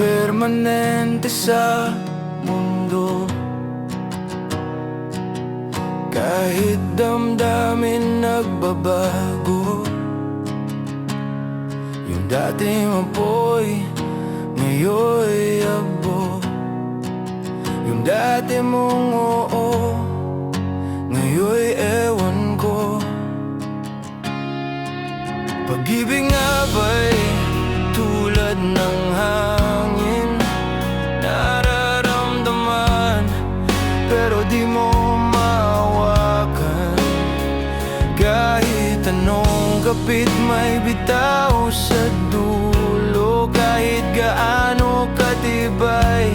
permanente sa mundo. Kahit damdamin nagbabago Yung dating apoy Ngayon'y abo. Yung dati mong oo Ngayon'y ewan ko. Pag-ibig nga ba'y tulad ng kapit may bitaw sa dulo Kahit gaano katibay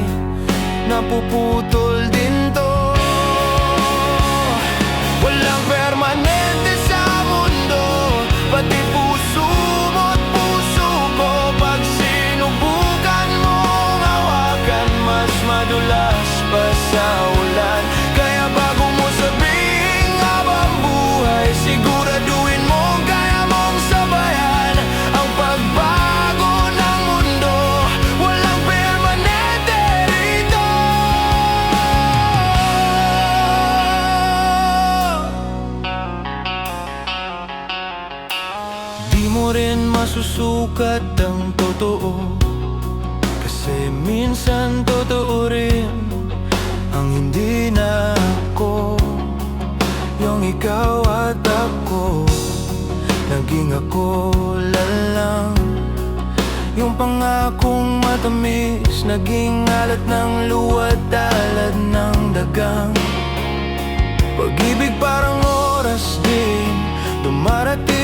Napuputol mo rin masusukat ang totoo. Kasi minsan totoo rin Ang hindi na ako. Yung ikaw at ako Naging ako lang Yung pangakong matamis Naging alat ng luwat Alad ng dagang. Pag-ibig parang oras din Dumarating,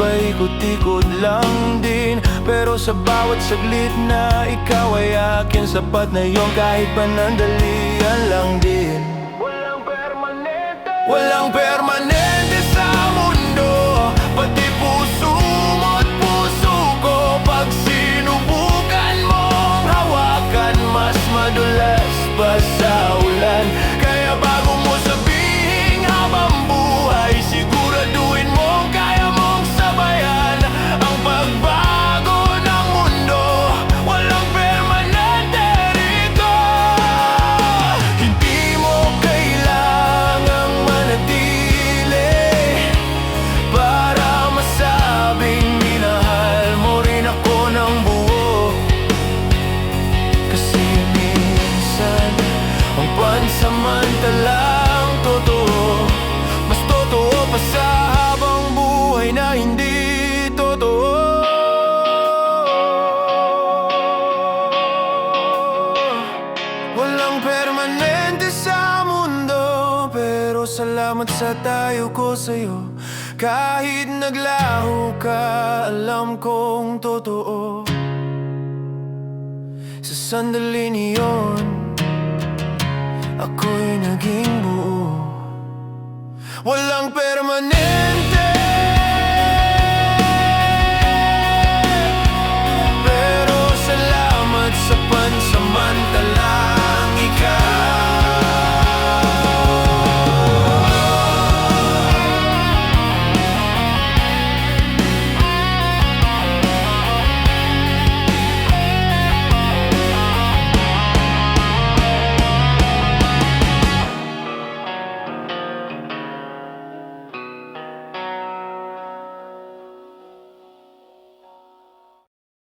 Paikot-ikot lang din. Pero sa bawat saglit na ikaw ay akin Sapat na yon kahit panandalian lang din. Walang permanente. Walang permanente salamat sa tayo ko sa'yo. Kahit naglaho ka, alam kong totoo. Sa sandali niyon Ako'y naging buo. Walang permanente